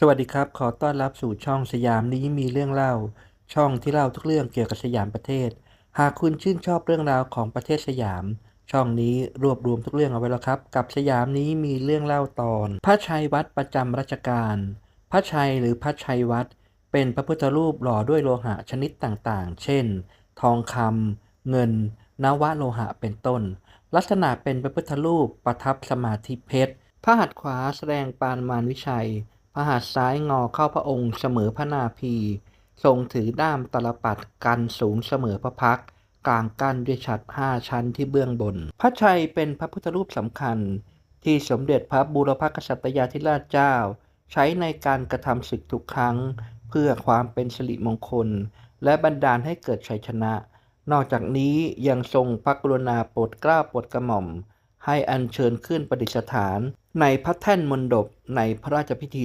สวัสดีครับ ขอต้อนรับสู่ช่องสยามนี้มีเรื่องเล่า ช่องที่เล่าทุกเรื่องเกี่ยวกับสยามประเทศ หากคุณชื่นชอบเรื่องราวของประเทศสยาม ช่องนี้รวบรวมทุกเรื่องเอาไว้แล้วครับ กับสยามนี้มีเรื่องเล่าตอน พระชัยวัดประจำราชการพระชัยหรือพระชัยวัด เป็นพระพุทธรูปหล่อด้วยโลหะชนิดต่างๆ เช่น ทองคำเงิน นวโลหะเป็นต้น ลักษณะเป็นพระพุทธรูปประทับสมาธิเพชรพระหัตถ์ขวาแสดงปานมารวิชัย พระหัตถ์ซ้ายงอเข้าพระองค์เสมอพระนาภีทรงถือด้ามตลปัดกันสูงเสมอพระพักกลางกั้นด้วยฉัตรห้าชั้นที่เบื้องบน พระชัยเป็นพระพุทธรูปสำคัญ ที่สมเด็จพระบูรพกษัตริยาธิราชเจ้า ใช้ในการกระทำศึกทุกครั้ง เพื่อความเป็นสิริมงคล และบันดาลให้เกิดชัยชนะ นอกจากนี้ยังทรงพระกรุณาโปรดเกล้าโปรดกระหม่อม ให้อัญเชิญขึ้นประดิษฐาน ในพระแท่นมณฑปในพระราชพิธี